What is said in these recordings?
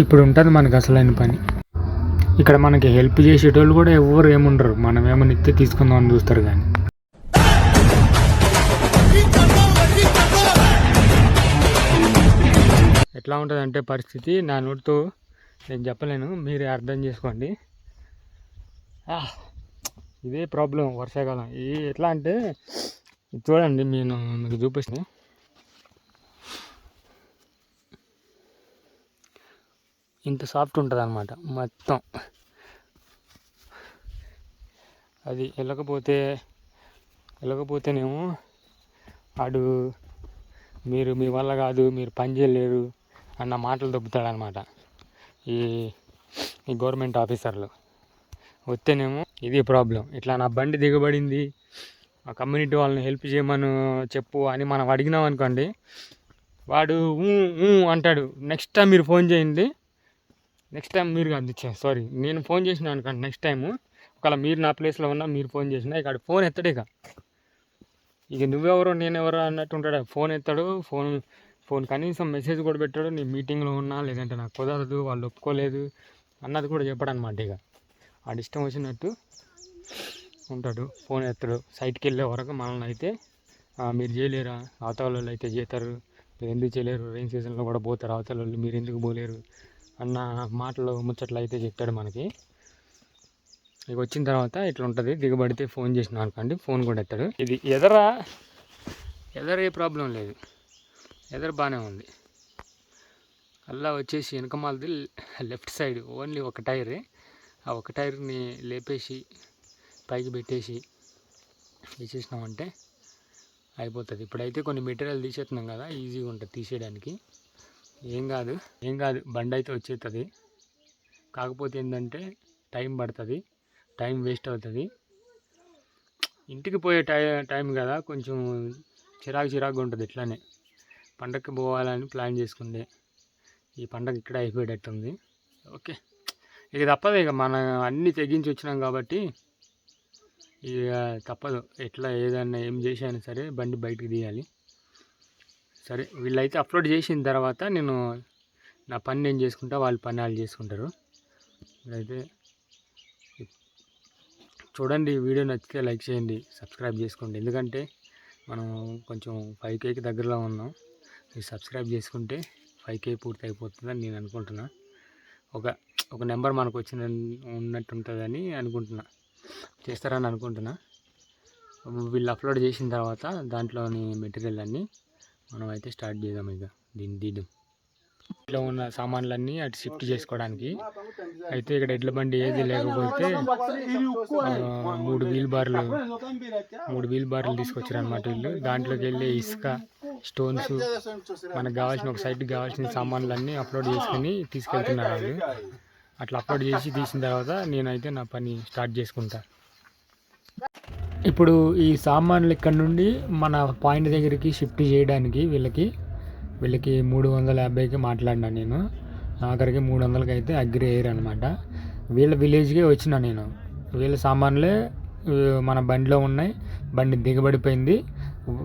ఇప్పుడు ఉంటుంది మనకు అసలైన పని. ఇక్కడ మనకి హెల్ప్ చేసేటోళ్ళు కూడా ఎవరు ఏముండరు. మనం ఏమో ఇస్తే తీసుకుందామని చూస్తారు కానీ ఎట్లా ఉంటుంది అంటే పరిస్థితి నా నోటితో నేను చెప్పలేను. మీరే అర్థం చేసుకోండి. ఇదే ప్రాబ్లం వర్షాకాలం. ఈ ఎట్లా అంటే చూడండి నేను మీకు చూపిస్తాను ఇంత సాఫ్ట్ ఉంటుంది అనమాట మొత్తం. అది వెళ్ళకపోతే వెళ్ళకపోతేనేమో ఆడు మీరు మీ వల్ల కాదు మీరు పని చేయలేరు అన్న మాటలు దొబ్బుతాడనమాట ఈ ఈ గవర్నమెంట్ ఆఫీసర్లు. వస్తేనేమో ఇది ప్రాబ్లం. ఇట్లా నా బండి దిగబడింది ఆ కమ్యూనిటీ వాళ్ళని హెల్ప్ చేయమని చెప్పు అని మనం అడిగినాం అనుకోండి వాడు ఊ ఊ అంటాడు. నెక్స్ట్ టైం మీరు ఫోన్ చేయండి నెక్స్ట్ టైం మీరు కాదు సారీ నేను ఫోన్ చేసిన అనుకోండి నెక్స్ట్ టైము ఒకవేళ మీరు నా ప్లేస్లో ఉన్నా మీరు ఫోన్ చేసినా ఇక ఫోన్ ఎత్తడు ఇక. ఇక నువ్వెవరో నేనెవరో అన్నట్టు ఉంటాడు. ఫోన్ ఎత్తాడు ఫోన్ ఫోన్ కనీసం మెసేజ్ కూడా పెట్టాడు. నీ మీటింగ్లో ఉన్నా లేదంటే నాకు కుదరదు వాళ్ళు ఒప్పుకోలేదు అన్నది కూడా చెప్పాడు అనమాట ఇక. ఆడి ఇష్టం వచ్చినట్టు ఉంటాడు ఫోన్ ఎత్తాడు. సైట్కి వెళ్ళే వరకు మనల్ని అయితే మీరు చేయలేరా? అవతల వాళ్ళు అయితే చేస్తారు మీరు ఎందుకు చేయలేరు? రెయిన్ సీజన్లో కూడా పోతారు అవతల వాళ్ళు మీరు ఎందుకు పోలేరు? అన్న మాటలు ముచ్చట్లు అయితే చెప్తాడు మనకి. ఇక వచ్చిన తర్వాత ఇట్లా ఉంటుంది. దిగబడితే ఫోన్ చేసిన అనుకోండి ఫోన్ కూడా ఎత్తాడు. ఇది ఎదర? ఎదర ఏ ప్రాబ్లం లేదు. ఎదర బాగానే ఉంది. అలా వచ్చేసి వెనకమాలది లెఫ్ట్ సైడ్ ఓన్లీ ఒక టైరే. ఆ ఒక టైర్ని లేపేసి పైకి పెట్టేసి వేసేసినామంటే అయిపోతుంది. ఇప్పుడైతే కొన్ని మెటీరియల్ తీసేస్తున్నాం కదా ఈజీగా ఉంటుంది తీసేయడానికి. ఏం కాదు ఏం కాదు. బండి అయితే వచ్చేస్తుంది కాకపోతే ఏంటంటే టైం పడుతుంది. టైం వేస్ట్ అవుతుంది. ఇంటికి పోయే టై టైం కదా. కొంచెం చిరాకు చిరాకుగా ఉంటుంది ఇట్లానే. పండగకి పోవాలని ప్లాన్ చేసుకుండే ఈ పండగ ఇక్కడ అయిపోయేటట్టుంది. ఓకే. ఇక తప్పదు ఇక మనం అన్నీ తెగించి వచ్చినాం కాబట్టి ఇక తప్పదు. ఎట్లా ఏదన్నా ఏం చేసినా సరే బండి బయటకు తీయాలి. సరే వీళ్ళైతే అప్లోడ్ చేసిన తర్వాత నేను నా పని నేను చేసుకుంటా వాళ్ళ పని వాళ్ళు చేసుకుంటారు. అయితే చూడండి వీడియో నచ్చితే లైక్ చేయండి సబ్స్క్రైబ్ చేసుకోండి. ఎందుకంటే మనం కొంచెం ఫైవ్ కేకి దగ్గరలో ఉన్నాం. మీరు సబ్స్క్రైబ్ చేసుకుంటే ఫైవ్ కే పూర్తి అయిపోతుందని నేను అనుకుంటున్నా. ఒక ఒక నెంబర్ మనకు వచ్చిన ఉన్నట్టు ఉంటుందని అనుకుంటున్నా. చేస్తారని అనుకుంటున్నా. వీళ్ళు అప్లోడ్ చేసిన తర్వాత దాంట్లోని మెటీరియల్ అన్నీ మనం అయితే స్టార్ట్ చేద్దాం ఇక. దీన్ని తీయడం ఇంట్లో ఉన్న సామాన్లన్నీ అటు షిఫ్ట్ చేసుకోవడానికి. అయితే ఇక్కడ ఎడ్ల బండి ఏది లేకపోతే మూడు వీల్ బార్లు మూడు వీల్ బార్లు తీసుకొచ్చారు అనమాట వీళ్ళు. దాంట్లోకి వెళ్ళి ఇసుక స్టోన్స్ మనకు కావాల్సిన ఒక సైడ్కి కావాల్సిన సామాన్లన్నీ అప్లోడ్ చేసుకుని తీసుకెళ్తున్నారు వాళ్ళు. అట్లా అప్లోడ్ చేసి తీసిన తర్వాత నేనైతే నా పని స్టార్ట్ చేసుకుంటాను ఇప్పుడు ఈ సామాన్లు ఇక్కడ నుండి మన పాయింట్ దగ్గరికి షిఫ్ట్ చేయడానికి వీళ్ళకి వీళ్ళకి మూడు వందల యాభైకి మాట్లాడినా నేను. ఆఖరికి మూడు వందలకి అయితే అగ్రి అయ్యారు అనమాట వీళ్ళ విలేజ్కే వచ్చిన నేను. వీళ్ళ సామాన్లే మన బండిలో ఉన్నాయి. బండి దిగబడిపోయింది.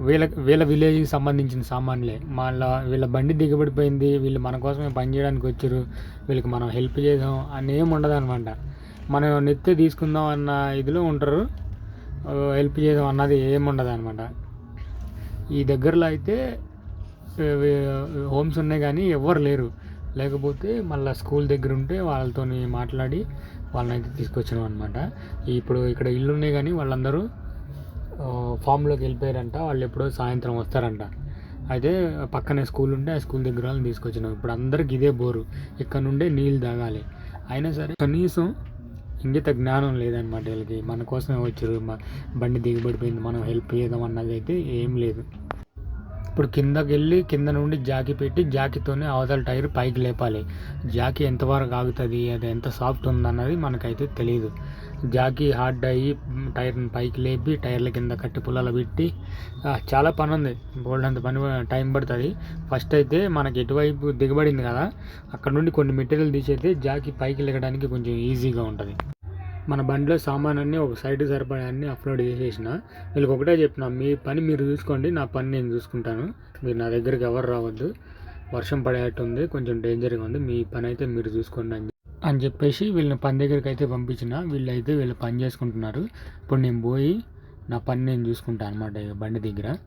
వీళ్ళ వీళ్ళ విలేజ్కి సంబంధించిన సామాన్లే. మళ్ళా వీళ్ళ బండి దిగబడిపోయింది. వీళ్ళు మన కోసమే పని చేయడానికి వచ్చారు. వీళ్ళకి మనం హెల్ప్ చేద్దాం అని ఏమి ఉండదు అనమాట మనం నెత్తే తీసుకుందాం అన్న ఇదిలో ఉంటారు. హెల్ప్ చేయడం అన్నది ఏమి అనమాట ఈ దగ్గరలో అయితే హోమ్స్ ఉన్నాయి కానీ ఎవ్వరు లేరు. లేకపోతే మళ్ళీ స్కూల్ దగ్గర ఉంటే వాళ్ళతో మాట్లాడి వాళ్ళని అయితే తీసుకొచ్చినాం అనమాట ఇప్పుడు ఇక్కడ ఇల్లు ఉన్నాయి కానీ వాళ్ళందరూ ఫామ్లోకి వెళ్ళిపోయారంట. వాళ్ళు ఎప్పుడో సాయంత్రం వస్తారంట. అయితే పక్కనే స్కూల్ ఉంటే ఆ స్కూల్ దగ్గర వాళ్ళని తీసుకొచ్చినాం. ఇప్పుడు అందరికి ఇదే బోరు. ఇక్కడ నుండే నీళ్ళు తాగాలి. అయినా సరే కనీసం ఇంగిత జ్ఞానం లేదనమాట వీళ్ళకి. మన కోసమే వచ్చారు బండి దిగబడిపోయింది మనం హెల్ప్ చేద్దాం అన్నది అయితే ఏం లేదు. ఇప్పుడు కిందకి వెళ్ళి కింద నుండి జాకి పెట్టి జాకితోనే అవతల టైర్ పైకి లేపాలి. జాకి ఎంతవరకు ఆగుతుంది అది ఎంత సాఫ్ట్ ఉందన్నది మనకైతే తెలియదు జాకీ హార్డ్ అయ్యి టైర్ని పైకి లేపి టైర్ల కింద కట్టి పుల్లలు పెట్టి చాలా పని ఉంది. బోల్డ్ అంత పని టైం పడుతుంది. ఫస్ట్ అయితే మనకి ఎటువైపు దిగబడింది కదా అక్కడ నుండి కొన్ని మెటీరియల్ తీసైతే జాకీ పైకి లెగడానికి కొంచెం ఈజీగా ఉంటుంది. మన బండిలో సామాన్ అన్నీ ఒక సైడ్ సరిపడా అన్నీ అప్లోడ్ చేసేసిన. వీళ్ళకి ఒకటే చెప్పిన మీ పని మీరు చూసుకోండి నా పని నేను చూసుకుంటాను. మీరు నా దగ్గరికి ఎవరు రావద్దు. వర్షం పడేటట్టు ఉంది కొంచెం డేంజర్గా ఉంది. మీ పని అయితే మీరు చూసుకోండి అని అని చెప్పేసి వీళ్ళని పని దగ్గరికి అయితే పంపించిన. వీళ్ళైతే వీళ్ళు పని చేసుకుంటున్నారు. ఇప్పుడు నేను పోయి నా పని నేను చూసుకుంటాను అనమాట బండి దగ్గర.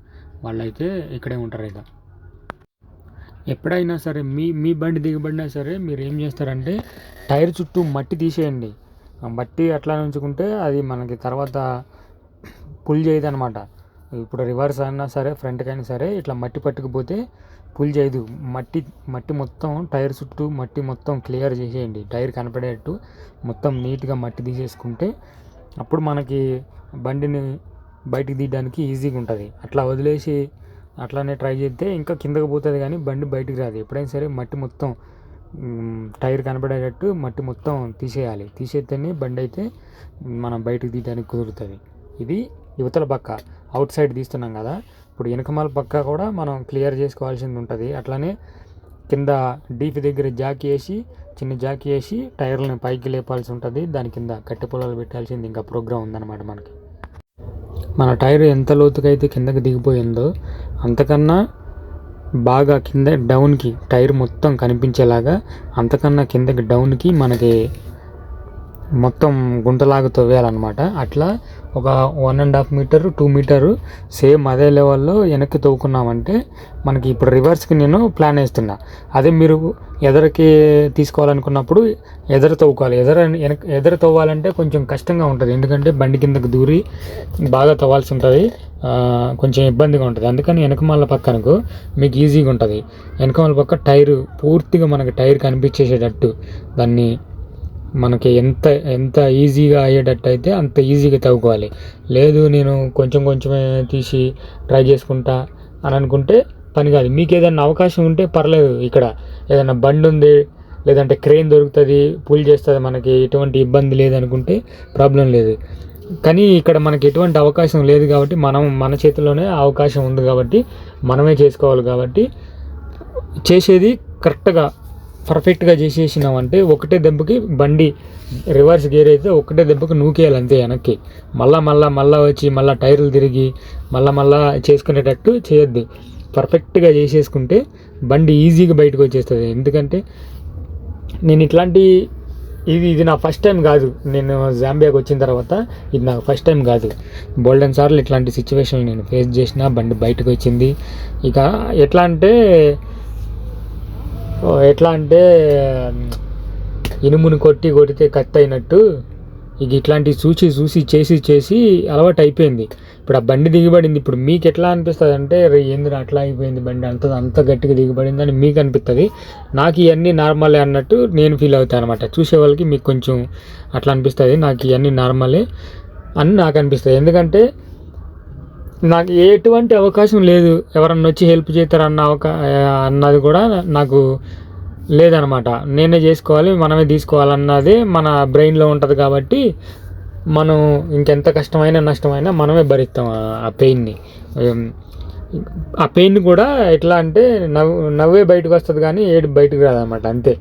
వాళ్ళైతే ఇక్కడే ఉంటారు ఇక. ఎప్పుడైనా సరే మీ మీ బండి దిగబడినా సరే మీరు ఏం చేస్తారంటే టైర్ చుట్టూ మట్టి తీసేయండి. మట్టి అట్లా ఉంచుకుంటే అది మనకి తర్వాత పుల్ చేయదు అనమాట ఇప్పుడు రివర్స్ అయినా సరే ఫ్రంట్కి అయినా సరే ఇట్లా మట్టి పట్టుకుపోతే పుల్ చేయదు. మట్టి మట్టి మొత్తం టైర్ చుట్టూ మట్టి మొత్తం క్లియర్ చేసేయండి. టైర్ కనపడేటట్టు మొత్తం నీట్గా మట్టి తీసేసుకుంటే అప్పుడు మనకి బండిని బయటికి తీయడానికి ఈజీగా ఉంటుంది. అట్లా వదిలేసి అట్లానే ట్రై చేస్తే ఇంకా కిందకి పోతుంది కానీ బండి బయటికి రాదు. ఎప్పుడైనా సరే మట్టి మొత్తం టైర్ కనపడేటట్టు మట్టి మొత్తం తీసేయాలి. తీసేస్తేనే బండి అయితే మనం బయటకు తీయడానికి కుదురుతుంది. ఇది యువతల పక్క అవుట్ సైడ్ తీస్తున్నాం కదా. ఇప్పుడు వెనకమాల పక్క కూడా మనం క్లియర్ చేసుకోవాల్సింది ఉంటుంది. అట్లానే కింద డీప్ దగ్గర జాకి వేసి చిన్న జాకి వేసి టైర్లను పైకి లేపాల్సి ఉంటుంది. దాని కింద కట్టె పొలాలు పెట్టాల్సింది ఇంకా ప్రోగ్రామ్ ఉందన్నమాట మనకి. మన టైర్ ఎంత లోతుకైతే కిందకి దిగిపోయిందో అంతకన్నా బాగా కింద డౌన్కి టైర్ మొత్తం కనిపించేలాగా అంతకన్నా కిందకి డౌన్కి మనకి మొత్తం గుంటలాగా తవ్వేయాలన్నమాట. అట్లా ఒక one and half metre two metre same అదే లెవెల్లో వెనక్కి తవ్వుకున్నామంటే మనకి ఇప్పుడు రివర్స్కి నేను ప్లాన్ వేస్తున్నా. అదే మీరు ఎదరికి తీసుకోవాలనుకున్నప్పుడు ఎదర తవ్వుకోవాలి. ఎదర వెనక ఎదర తవ్వాలంటే కొంచెం కష్టంగా ఉంటుంది. ఎందుకంటే బండి కిందకు దూరి బాగా తవ్వాల్సి ఉంటుంది. కొంచెం ఇబ్బందిగా ఉంటుంది. అందుకని వెనకమాల పక్కనకు మీకు ఈజీగా ఉంటుంది. వెనకమాల పక్క టైరు పూర్తిగా మనకి టైర్ కనిపించేసేటట్టు దాన్ని మనకి ఎంత ఎంత ఈజీగా అయ్యేటట్టు అయితే అంత ఈజీగా తవ్వుకోవాలి. లేదు నేను కొంచెం కొంచెమే తీసి ట్రై చేసుకుంటా అని అనుకుంటే పని కాదు. మీకు ఏదైనా అవకాశం ఉంటే పర్లేదు ఇక్కడ. ఏదైనా బండి ఉంది లేదంటే క్రెయిన్ దొరుకుతుంది పుల్ చేస్తుంది మనకి ఎటువంటి ఇబ్బంది లేదనుకుంటే ప్రాబ్లం లేదు. కానీ ఇక్కడ మనకి ఎటువంటి అవకాశం లేదు కాబట్టి మనం మన చేతిలోనే అవకాశం ఉంది కాబట్టి మనమే చేసుకోవాలి కాబట్టి చేసేది కరెక్ట్గా పర్ఫెక్ట్గా చేసేసినామంటే ఒకటే దెబ్బకి బండి రివర్స్ గేర్ అయితే ఒకటే దెబ్బకి నూకేయాలి అంతే వెనక్కి. మళ్ళా మళ్ళా మళ్ళా వచ్చి మళ్ళా టైర్లు తిరిగి మళ్ళా మళ్ళా చేసుకునేటట్టు చేయొద్దు. పర్ఫెక్ట్గా చేసేసుకుంటే బండి ఈజీగా బయటకు వచ్చేస్తుంది. ఎందుకంటే నేను ఇట్లాంటి ఇది ఇది నా ఫస్ట్ టైం కాదు. నేను జాంబియాకి వచ్చిన తర్వాత ఇది నాకు ఫస్ట్ టైం కాదు. బోల్డెన్ సార్లు ఇట్లాంటి సిచ్యువేషన్ నేను ఫేస్ చేసిన బండి బయటకు వచ్చింది. ఇక ఎట్లా అంటే ఎట్లా అంటే ఇనుముని కొట్టి కొడితే కత్తి అయినట్టు ఇక ఇట్లాంటివి చూసి చూసి చేసి చేసి అలవాటు అయిపోయింది ఇప్పుడు ఆ బండి దిగబడింది ఇప్పుడు మీకు ఎట్లా అనిపిస్తుంది అంటే రే ఏందిరా అట్లా అయిపోయింది బండి అంత అంత గట్టిగా దిగబడింది అని మీకు అనిపిస్తుంది నాకు ఇవన్నీ నార్మలే అన్నట్టు నేను ఫీల్ అవుతాను అనమాట చూసే వాళ్ళకి మీకు కొంచెం అట్లా అనిపిస్తుంది నాకు ఇవన్నీ నార్మలే అని నాకు అనిపిస్తుంది. ఎందుకంటే నాకు ఎటువంటి అవకాశం లేదు. ఎవరన్నా వచ్చి హెల్ప్ చేస్తారన్న అవకా అన్నది కూడా నాకు లేదనమాట. నేనే చేసుకోవాలి మనమే తీసుకోవాలన్నది మన బ్రెయిన్లో ఉంటుంది కాబట్టి మనం ఇంకెంత కష్టమైనా నష్టమైనా మనమే భరిస్తాం ఆ పెయిన్ని ఆ పెయిన్ కూడా ఎట్లా అంటే నవ్వు నవ్వే బయటకు వస్తుంది కానీ ఏడు బయటకు రాదనమాట అంతే.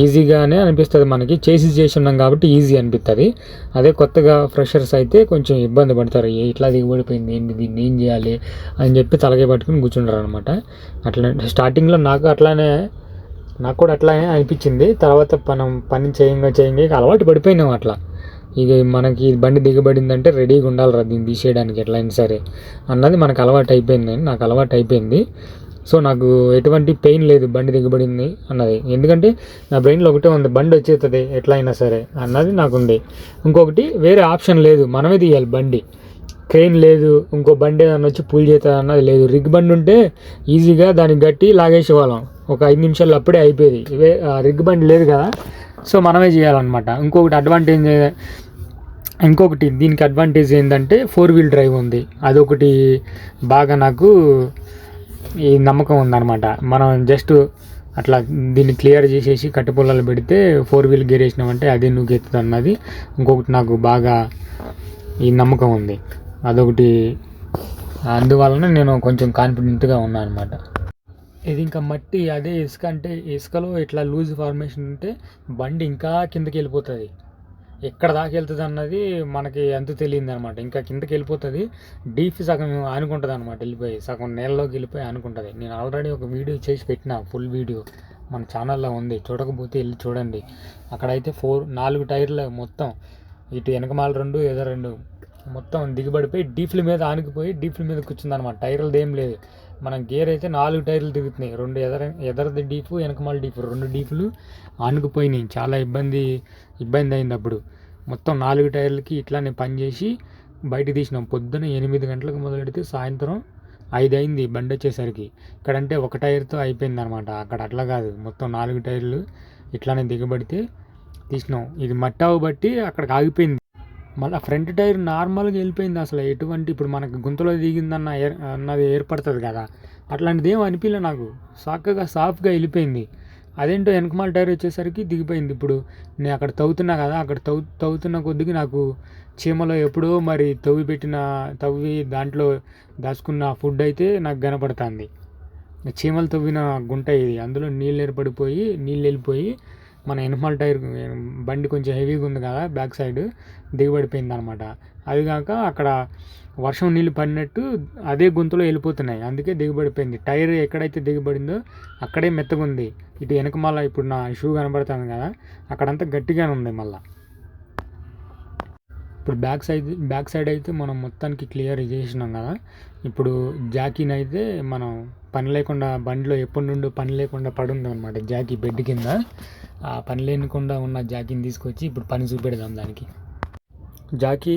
ఈజీగానే అనిపిస్తుంది మనకి. చేసి చేసి ఉన్నాం కాబట్టి ఈజీ అనిపిస్తుంది అదే కొత్తగా ఫ్రెషర్స్ అయితే కొంచెం ఇబ్బంది పడతారు. ఏ ఇట్లా దిగబడిపోయింది ఏంటి దీన్ని ఏం చేయాలి అని చెప్పి తలకే పట్టుకుని కూర్చుంటారు అనమాట అట్లా స్టార్టింగ్లో నాకు అట్లానే నాకు కూడా అట్లానే అనిపించింది. తర్వాత మనం పని చేయంగా చేయంగా అలవాటు పడిపోయినాం అట్లా. ఇక మనకి బండి దిగబడిందంటే రెడీగా ఉండాలి రా దీన్ని తీసేయడానికి ఎట్లయినా సరే అన్నది మనకు అలవాటు అయిపోయింది నాకు అలవాటు అయిపోయింది. సో నాకు ఎటువంటి పెయిన్ లేదు బండి దిగబడింది అన్నది. ఎందుకంటే నా బ్రెయిన్లో ఒకటే ఉంది బండి వచ్చేస్తుంది ఎట్లా అయినా సరే అన్నది నాకుంది. ఇంకొకటి వేరే ఆప్షన్ లేదు మనమే తీయాలి బండి. క్రెయిన్ లేదు ఇంకో బండి ఏదన్నా వచ్చి పూల్ చేస్తుంది అన్నది లేదు. రిగ్ బండి ఉంటే ఈజీగా దాన్ని గట్టి లాగేసేవాళ్ళం. ఒక ఐదు నిమిషాల్లో అప్పుడే అయిపోయేది. ఇవే ఆ రిగ్ బండి లేదు కదా సో మనమే చేయాలన్నమాట. ఇంకొకటి అడ్వాంటేజ్ ఇంకొకటి దీనికి అడ్వాంటేజ్ ఏంటంటే ఫోర్ వీల్ డ్రైవ్ ఉంది. అదొకటి బాగా నాకు ఈ నమ్మకం ఉందన్నమాట. మనం జస్ట్ అట్లా దీన్ని క్లియర్ చేసేసి కట్టుపుల్లలు పెడితే ఫోర్ వీల్ గేర్ వేసినామంటే అదే గెత్తుంది అన్నది. ఇంకొకటి నాకు బాగా ఈ నమ్మకం ఉంది. అదొకటి అందువలన నేను కొంచెం కాన్ఫిడెంట్గా ఉన్నాను అనమాట ఇది ఇంకా మట్టి అదే ఇసుక అంటే ఇసుకలో ఇట్లా లూజ్ ఫార్మేషన్ ఉంటే బండి ఇంకా కిందకి వెళ్ళిపోతుంది. ఎక్కడ దాకా వెళ్తుంది అన్నది మనకి ఎంత తెలియదు అనమాట ఇంకా కిందకి వెళ్ళిపోతుంది. డీప్ సగం అనుకుంటుంది అనమాట వెళ్ళిపోయి. సగం నేలలోకి వెళ్ళిపోయి అనుకుంటుంది. నేను ఆల్రెడీ ఒక వీడియో చేసి పెట్టిన ఫుల్ వీడియో. మన ఛానల్లో ఉంది. చూడకపోతే వెళ్ళి చూడండి. అక్కడైతే ఫోర్ నాలుగు టైర్లు మొత్తం. ఇటు వెనకమాల రెండు ఎదురు రెండు. మొత్తం దిగబడిపోయి డీఫ్ల మీద ఆనుకుపోయి డీఫ్ల మీద కూర్చుంది అనమాట టైర్లది ఏం లేదు. మనం గేర్ అయితే నాలుగు టైర్లు తిరుగుతున్నాయి. రెండు ఎదర ఎదరది డీఫ్ వెనకమాల డీఫ్. రెండు డీఫ్లు ఆనుకుపోయినాయి. చాలా ఇబ్బంది ఇబ్బంది అయింది అప్పుడు మొత్తం నాలుగు టైర్లకి ఇట్లానే పనిచేసి బయట తీసినాం. పొద్దున ఎనిమిది గంటలకు మొదలెడితే సాయంత్రం ఐదు అయింది బండి వచ్చేసరికి. ఇక్కడంటే ఒక టైర్తో అయిపోయింది అనమాట అక్కడ అట్లా కాదు. మొత్తం నాలుగు టైర్లు ఇట్లానే దిగబడితే తీసినాం. ఇది మట్టావు బట్టి అక్కడికి ఆగిపోయింది. మళ్ళీ ఫ్రంట్ టైర్ నార్మల్గా వెళ్ళిపోయింది అసలు. ఎటువంటి ఇప్పుడు మనకు గుంతలో దిగిందన్న ఏర్ అన్నది ఏర్పడుతుంది కదా. అట్లాంటిది ఏం అనిపించలే నాకు. చక్కగా సాఫ్ట్గా వెళ్ళిపోయింది. అదేంటో వెనకమాల టైర్ వచ్చేసరికి దిగిపోయింది ఇప్పుడు. నేను అక్కడ తవ్వుతున్నా కదా అక్కడ తవ్వు తవ్వుతున్న కొద్దికి నాకు చీమలో ఎప్పుడో మరి తవ్వి పెట్టిన తవ్వి దాంట్లో దాచుకున్న ఫుడ్ అయితే నాకు కనపడుతుంది. చీమలు తవ్విన గుంట ఇది. అందులో నీళ్ళు ఏర్పడిపోయి నీళ్ళు వెళ్ళిపోయి మన వెనకమాల టైర్ బండి కొంచెం హెవీగా ఉంది కదా బ్యాక్ సైడ్ దిగబడిపోయింది అనమాట అది కాక అక్కడ వర్షం నీళ్ళు పడినట్టు అదే గుంతలో వెళ్ళిపోతున్నాయి. అందుకే దిగబడిపోయింది. టైర్ ఎక్కడైతే దిగబడిందో అక్కడే మెత్తగా ఉంది ఇటు మళ్ళీ ఇప్పుడు నా షూ కనబడుతుంది కదా అక్కడంతా గట్టిగానే ఉంది మళ్ళీ. ఇప్పుడు బ్యాక్ సైడ్ బ్యాక్ సైడ్ అయితే మనం మొత్తానికి క్లియర్ చేసినాం కదా. ఇప్పుడు జాకీని అయితే మనం పని లేకుండా బండిలో ఎప్పటి నుండో పని లేకుండా పడుంది అనమాట జాకీ బెడ్ కింద. ఆ పని లేకుండా ఉన్న జాకీని తీసుకొచ్చి ఇప్పుడు పని చూపెడదాం దానికి. జాకీ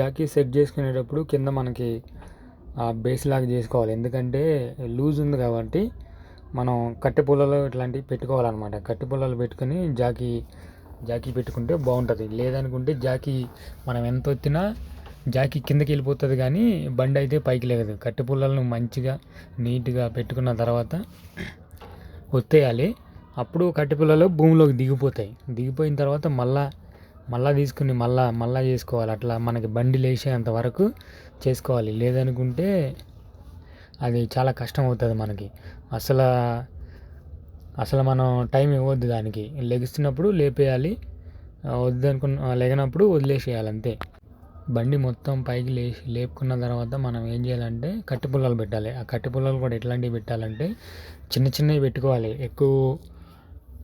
జాకీ సెట్ చేసుకునేటప్పుడు కింద మనకి ఆ బేస్ లాగా చేసుకోవాలి. ఎందుకంటే లూజ్ ఉంది కాబట్టి మనం కట్టె పుల్లలు ఇట్లాంటివి పెట్టుకోవాలన్నమాట. కట్టె పుల్లలు పెట్టుకొని జాకీ జాకీ పెట్టుకుంటే బాగుంటుంది. లేదనుకుంటే జాకీ మనం ఎంత వచ్చినా జాకీ కిందకి వెళ్ళిపోతుంది కానీ బండి అయితే పైకి లేగదు. కట్టె పుల్లలను మంచిగా నీట్గా పెట్టుకున్న తర్వాత ఒత్తేయాలి. అప్పుడు కట్టె పుల్లలు భూమిలోకి దిగిపోతాయి. దిగిపోయిన తర్వాత మళ్ళా మళ్ళా తీసుకుని మళ్ళా మళ్ళా చేసుకోవాలి. అట్లా మనకి బండి లేచేంత వరకు చేసుకోవాలి. లేదనుకుంటే అది చాలా కష్టం అవుతుంది మనకి. అసలు అసలు మనం టైం ఇవ్వద్దు దానికి. లెగిస్తున్నప్పుడు లేపేయాలి. వద్దు వద్దనుకున్న లేగినప్పుడు వదిలేసేయాలి అంతే. బండి మొత్తం పైకి లేచి లేపుకున్న తర్వాత మనం ఏం చేయాలంటే కట్టి పుల్లలు పెట్టాలి. ఆ కట్టి పుల్లలు కూడా ఎట్లాంటివి పెట్టాలంటే చిన్న చిన్నవి పెట్టుకోవాలి. ఎక్కువ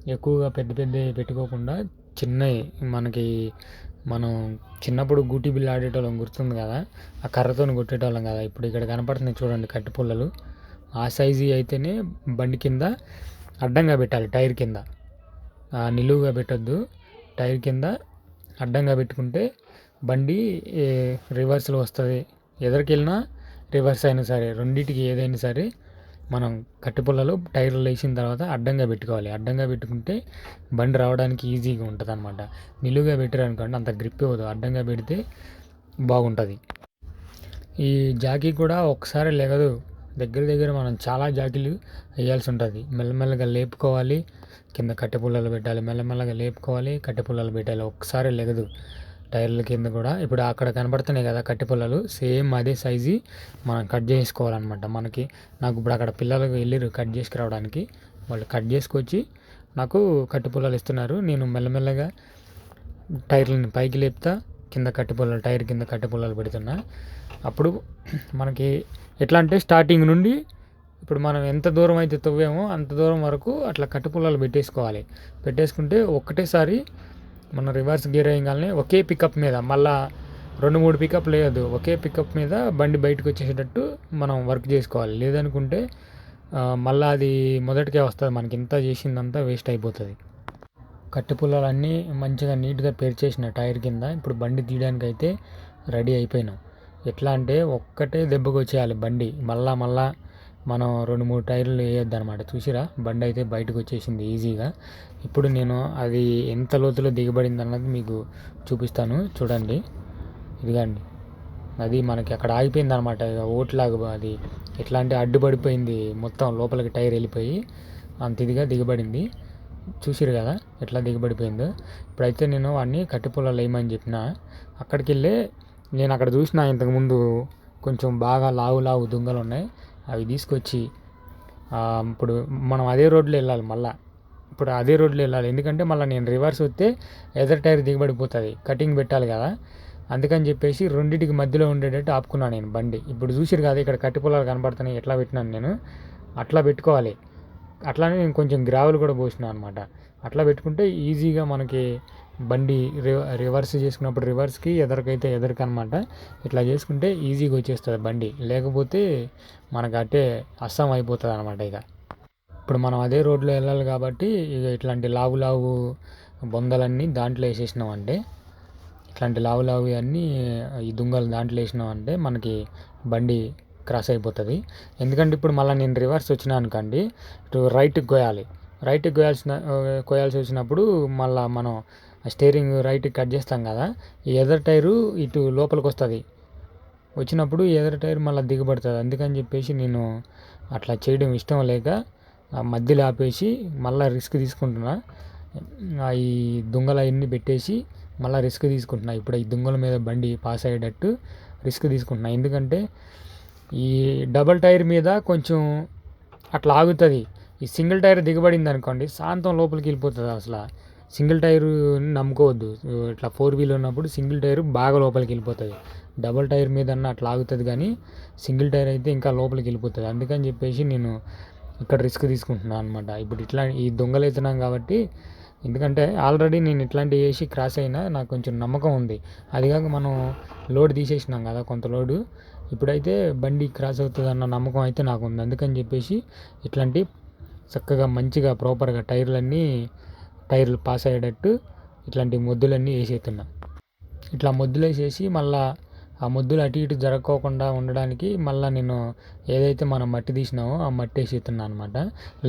ఎక్కువగా పెద్ద పెద్దవి పెట్టుకోకుండా చిన్నవి మనకి మనం చిన్నప్పుడు గూటి బిల్లు ఆడేటోళ్ళం గుర్తుంది కదా? ఆ కర్రతో కొట్టేటోళ్ళం కదా? ఇప్పుడు ఇక్కడ కనపడుతున్నాయి చూడండి కట్టి పుల్లలు. ఆ సైజు అయితేనే బండి కింద అడ్డంగా పెట్టాలి టైర్ కింద. నిలువుగా పెట్టొద్దు. టైర్ కింద అడ్డంగా పెట్టుకుంటే బండి రివర్స్లో వస్తుంది. ఎదరికి వెళ్ళినా రివర్స్ అయినా సరే రెండింటికి ఏదైనా సరే మనం కట్టెపుల్లలో టైర్లు వేసిన తర్వాత అడ్డంగా పెట్టుకోవాలి. అడ్డంగా పెట్టుకుంటే బండి రావడానికి ఈజీగా ఉంటుంది అనమాట నిలువుగా పెట్టారనుకోండి అంత గ్రిప్ ఇవ్వదు. అడ్డంగా పెడితే బాగుంటుంది. ఈ జాకీ కూడా ఒకసారి లేగదు. దగ్గర దగ్గర మనం చాలా జాకిలు వేయాల్సి ఉంటుంది మెల్లమెల్లగా లేపుకోవాలి. కింద కట్టె పుల్లలు పెట్టాలి. మెల్లమెల్లగా లేపుకోవాలి. కట్టె పుల్లలు పెట్టాలి ఒకసారి లెగదు. టైర్ల కింద కూడా. ఇప్పుడు అక్కడ కనబడుతున్నాయి కదా కట్టె పుల్లలు సేమ్ అదే సైజు మనం కట్ చేసుకోవాలన్నమాట. మనకి నాకు ఇప్పుడు అక్కడ పిల్లలకు వెళ్ళిరు కట్ చేసుకురావడానికి. వాళ్ళు కట్ చేసుకొచ్చి నాకు కట్టె పుల్లలు ఇస్తున్నారు. నేను మెల్లమెల్లగా టైర్లను పైకి లేపుతా. కింద కట్టెపుల్లలు టైర్ కింద కట్టెపుల్లలు పెడుతున్నా. అప్పుడు మనకి ఎట్లా అంటే స్టార్టింగ్ నుండి ఇప్పుడు మనం ఎంత దూరం అయితే తవ్వామో అంత దూరం వరకు అట్లా కట్టెపుల్లలు పెట్టేసుకోవాలి. పెట్టేసుకుంటే ఒక్కటేసారి మన రివర్స్ గేర్ వేయగానే ఒకే పికప్ మీద మళ్ళా రెండు మూడు పికప్ లేదు ఒకే పికప్ మీద బండి బయటకు వచ్చేసేటట్టు మనం వర్క్ చేసుకోవాలి. లేదనుకుంటే మళ్ళీ మళ్ళా అది మొదటికే వస్తుంది మనకి. ఇంత చేసిందంతా వేస్ట్ అయిపోతుంది. కట్టెపుల్లలన్నీ మంచిగా నీట్గా పేర్చేసిన టైర్ కింద ఇప్పుడు బండి తీయడానికి అయితే రెడీ అయిపోయినాం. ఎట్లా అంటే ఒక్కటే దెబ్బకు వచ్చేయాలి బండి. మళ్ళా మళ్ళా మనం రెండు మూడు టైర్లు వేయొద్దు అనమాట చూసిరా? బండి అయితే బయటకు వచ్చేసింది ఈజీగా. ఇప్పుడు నేను అది ఎంత లోతులో దిగబడింది అన్నది మీకు చూపిస్తాను. చూడండి. ఇదిగండి. అది మనకి అక్కడ ఆగిపోయింది అనమాట ఓట్లాగా అది. ఎట్లా అంటే అడ్డుపడిపోయింది మొత్తం. లోపలికి టైర్ వెళ్ళిపోయి అంత ఇదిగా దిగబడింది. చూసిరు కదా ఎట్లా దిగబడిపోయిందో. ఇప్పుడైతే నేను వాడిని కట్టి పొలాలు వేయమని చెప్పిన. అక్కడికి వెళ్ళి నేను అక్కడ చూసిన ఇంతకుముందు కొంచెం బాగా లావు లావు దుంగలు ఉన్నాయి. అవి తీసుకొచ్చి ఇప్పుడు మనం అదే రోడ్లో వెళ్ళాలి మళ్ళా. ఇప్పుడు అదే రోడ్లో వెళ్ళాలి. ఎందుకంటే మళ్ళీ నేను రివర్స్ వస్తే ఎదర్ టైర్ దిగబడిపోతుంది. కటింగ్ పెట్టాలి కదా. అందుకని చెప్పేసి రెండింటికి మధ్యలో ఉండేటట్టు ఆపుకున్నాను నేను బండి. ఇప్పుడు చూసిరు కదా ఇక్కడ కట్టి పొలాలు కనపడుతున్నాయి ఎట్లా పెట్టినాను నేను? అట్లా పెట్టుకోవాలి. అట్లానే నేను కొంచెం గ్రావెల్ కూడా పోసిన అనమాట అట్లా పెట్టుకుంటే ఈజీగా మనకి బండి రివర్స్ చేసుకున్నప్పుడు రివర్స్కి ఎదరికైతే ఎదరికి అనమాట ఇట్లా చేసుకుంటే ఈజీగా వచ్చేస్తుంది బండి. లేకపోతే మనకు అట్టే అస్సం అయిపోతుంది అనమాట ఇక. ఇప్పుడు మనం అదే రోడ్లో వెళ్ళాలి కాబట్టి ఇక ఇట్లాంటి లావు లావు బొందలన్నీ దాంట్లో వేసేసినాం అంటే ఇట్లాంటి లావు లావు అన్నీ ఈ దుంగలు దాంట్లో వేసినాం అంటే మనకి బండి క్రాస్ అయిపోతుంది. ఎందుకంటే ఇప్పుడు మళ్ళీ నేను రివర్స్ వచ్చినా అనుకోండి ఇటు రైట్కి కోయాలి రైట్కి కోయాల్సిన కోయాల్సి వచ్చినప్పుడు మళ్ళీ మనం స్టీరింగ్ రైట్కి కట్ చేస్తాం కదా ఈ ఎదర్ టైరు ఇటు లోపలికి వస్తుంది వచ్చినప్పుడు ఎదర్ టైర్ మళ్ళీ దిగబడుతుంది. అందుకని చెప్పేసి నేను అట్లా చేయడం ఇష్టం లేక ఆ మధ్యలో ఆపేసి మళ్ళీ రిస్క్ తీసుకుంటున్నా. ఈ దొంగలు అవన్నీ పెట్టేసి మళ్ళీ రిస్క్ తీసుకుంటున్నా. ఇప్పుడు ఈ దుంగల మీద బండి పాస్ అయ్యేటట్టు రిస్క్ తీసుకుంటున్నా. ఎందుకంటే ఈ డబల్ టైర్ మీద కొంచెం అట్లా ఆగుతుంది. ఈ సింగిల్ టైర్ దిగబడింది అనుకోండి శాంతం లోపలికి వెళ్ళిపోతుంది అసలు. సింగిల్ టైర్ నమ్ముకోవద్దు. ఇట్లా ఫోర్ వీల్ ఉన్నప్పుడు సింగిల్ టైర్ బాగా లోపలికి వెళ్ళిపోతుంది. డబల్ టైర్ మీద అన్న అట్లా ఆగుతుంది కానీ సింగిల్ టైర్ అయితే ఇంకా లోపలికి వెళ్ళిపోతుంది. అందుకని చెప్పేసి నేను ఇక్కడ రిస్క్ తీసుకుంటున్నాను అనమాట ఇప్పుడు ఇట్లా ఈ దొంగలు అవుతున్నాం కాబట్టి ఎందుకంటే ఆల్రెడీ నేను ఇట్లాంటివి వేసి క్రాస్ అయినా నాకు కొంచెం నమ్మకం ఉంది. అది కాక మనం లోడ్ తీసేసినాం కదా కొంత లోడు. ఇప్పుడైతే బండి క్రాస్ అవుతుంది అన్న నమ్మకం అయితే నాకు ఉంది అందుకని చెప్పేసి ఇట్లాంటి చక్కగా మంచిగా ప్రాపర్గా టైర్లన్నీ టైర్లు పాస్ అయ్యేటట్టు ఇట్లాంటి మొద్దులన్నీ వేసేస్తున్నా. ఇట్లా మొద్దులు వేసేసి మళ్ళా ఆ మొద్దులు అటు ఇటు జరగకోకుండా ఉండడానికి మళ్ళీ నేను ఏదైతే మనం మట్టి తీసినామో ఆ మట్టి వేసేస్తున్నా అనమాట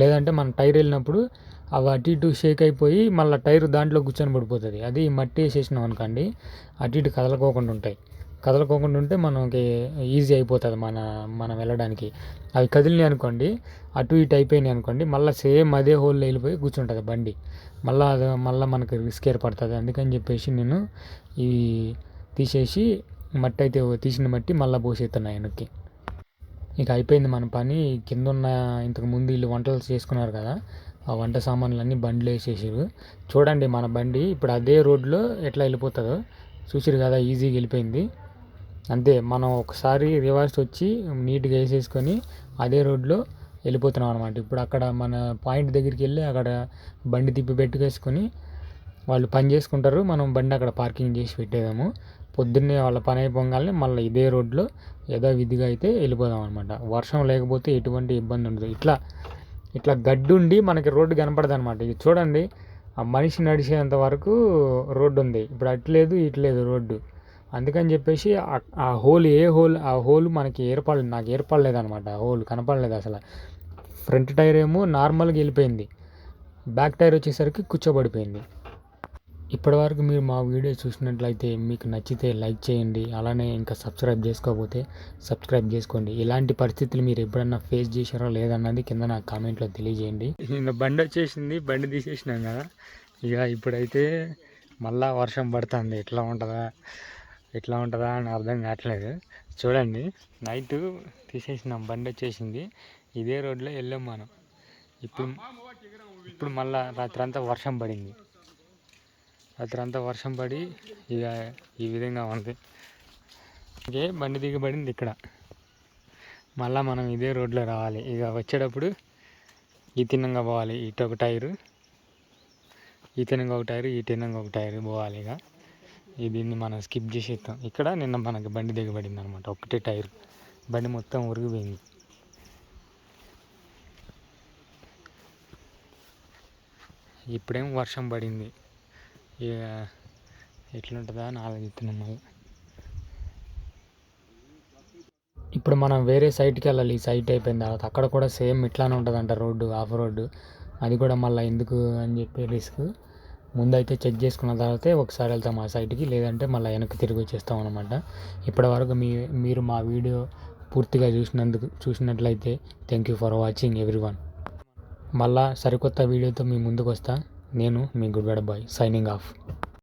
లేదంటే మనం టైర్ వెళ్ళినప్పుడు అవి అటు ఇటు షేక్ అయిపోయి మళ్ళీ టైర్ దాంట్లో కూర్చొని పడిపోతుంది. అది మట్టి వేసేసినాం అనుకోండి అటు ఇటు కదలకోకుండా ఉంటాయి. కదలకోకుండా ఉంటే మనకి ఈజీ అయిపోతుంది మన మనం వెళ్ళడానికి. అవి కదిలినాయి అనుకోండి అటు ఇటు అయిపోయినాయి అనుకోండి మళ్ళీ సేమ్ అదే హోల్లో వెళ్ళిపోయి కూర్చుంటుంది బండి. మళ్ళీ అది మళ్ళీ మనకి రిస్క్ ఏర్పడుతుంది. అందుకని చెప్పేసి నేను ఈ తీసేసి మట్టి అయితే తీసిన మట్టి మళ్ళీ పోసేస్తున్నాయి వెనక్కి. ఇక అయిపోయింది మన పని. కింద ఉన్న ఇంతకు ముందు వీళ్ళు వంటలు చేసుకున్నారు కదా ఆ వంట సామాన్లన్నీ బండిలో వేసేసారు. చూడండి మన బండి ఇప్పుడు అదే రోడ్లో ఎట్లా వెళ్ళిపోతుందో. చూసిరు కదా ఈజీగా వెళ్ళిపోయింది. అంతే మనం ఒకసారి రివర్స్ వచ్చి నీట్గా వేసేసుకొని అదే రోడ్లో వెళ్ళిపోతున్నాం అనమాట ఇప్పుడు అక్కడ మన పాయింట్ దగ్గరికి వెళ్ళి అక్కడ బండి తిప్పి పెట్టుకేసుకొని వాళ్ళు పని చేసుకుంటారు. మనం బండి అక్కడ పార్కింగ్ చేసి పెట్టేదాము. పొద్దున్నే వాళ్ళ పని అయిపోగానే మళ్ళీ ఇదే రోడ్లో యథావిధిగా అయితే వెళ్ళిపోదాం అనమాట వర్షం లేకపోతే ఎటువంటి ఇబ్బంది ఉండదు. ఇట్లా ఇట్లా గడ్డి ఉండి మనకి రోడ్డు కనపడదు అనమాట ఇది చూడండి ఆ మనిషి నడిచేంత వరకు రోడ్డు ఉంది. ఇప్పుడు అట్లేదు ఇట్లేదు రోడ్డు. అందుకని చెప్పేసి ఆ హోల్ ఏ హోల్ ఆ హోల్ మనకి ఏర్పడలేదు నాకు ఏర్పడలేదు అనమాట ఆ హోల్ కనపడలేదు అసలు. ఫ్రంట్ టైర్ ఏమో నార్మల్గా వెళ్ళిపోయింది. బ్యాక్ టైర్ వచ్చేసరికి కూర్చోబడిపోయింది. ఇప్పటివరకు మీరు మా వీడియో చూసినట్లయితే మీకు నచ్చితే లైక్ చేయండి. అలానే ఇంకా సబ్స్క్రైబ్ చేసుకోకపోతే సబ్స్క్రైబ్ చేసుకోండి. ఇలాంటి పరిస్థితులు మీరు ఎప్పుడన్నా ఫేస్ చేశారో లేదన్నది కింద నాకు కామెంట్లో తెలియజేయండి. నిన్న బండి వచ్చేసింది. బండి తీసేసినాం కదా. ఇక ఇప్పుడైతే మళ్ళా వర్షం పడుతుంది. ఎట్లా ఉంటుందా? ఎట్లా ఉంటుందా అని అర్థం కావట్లేదు. చూడండి నైట్ తీసేసినాం బండి వచ్చేసింది. ఇదే రోడ్లో వెళ్ళాం మనం. ఇప్పుడు ఇప్పుడు మళ్ళా రాత్రి అంతా వర్షం పడింది. రాత్రి అంతా వర్షం పడి ఇక ఈ విధంగా ఉంది. ఇంకే బండి దిగబడింది ఇక్కడ. మళ్ళీ మనం ఇదే రోడ్లో రావాలి. ఇక వచ్చేటప్పుడు ఈ తిన్నంగా పోవాలి. ఇటు ఒక టైరు ఈ తిన్నంగా ఒక టైరు ఈ తిన్నంగా ఒక టైరు పోవాలి ఇక. దీన్ని మనం స్కిప్ చేసేస్తాం ఇక్కడ నిన్న మనకి బండి దిగబడింది అనమాట ఒకటే టైర్. బండి మొత్తం ఉరిగిపోయింది. ఇప్పుడేం వర్షం పడింది. ఇక ఎట్లుంటుందా? అని ఆలోచిస్తున్నాం మళ్ళీ ఇప్పుడు మనం వేరే సైట్కి వెళ్ళాలి. ఈ సైట్ అయిపోయిన తర్వాత అక్కడ కూడా సేమ్ ఇట్లానే ఉంటుందంట రోడ్డు ఆఫ్ రోడ్డు. అది కూడా మళ్ళీ ఎందుకు అని చెప్పి రిస్క్. ముందైతే చెక్ చేసుకున్న తర్వాతే ఒకసారి వెళ్తాం ఆ సైట్కి లేదంటే మళ్ళీ వెనక్కి తిరిగి వచ్చేస్తాం అనమాట ఇప్పటివరకు మీ మీరు మా వీడియో పూర్తిగా చూసినందుకు చూసినట్లయితే thank you for watching everyone మళ్ళా సరికొత్త వీడియోతో మీ ముందుకు వస్తా నేను మీ గుడ్ బాయ్ సైనింగ్ ఆఫ్